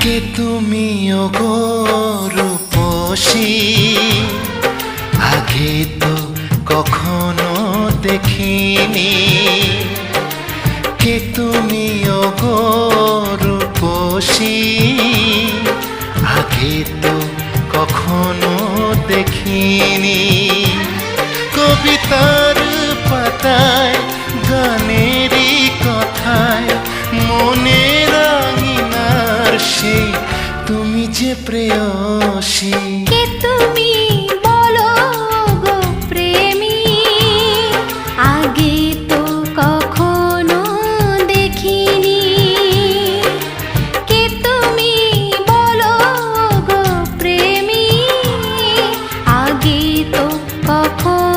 কে তুমি গো রূপসী আগে তো কখনো দেখিনি। কে তুমি গো রূপসী আগে তো কখনো দেখিনি। কবিতার পাতায় গানেরই যে প্রেয়সী। কে তুমি বলো গো প্রেমী? আগে তো কখনো দেখিনি। কে তুমি বলো গো প্রেমী? আগে তো কখনো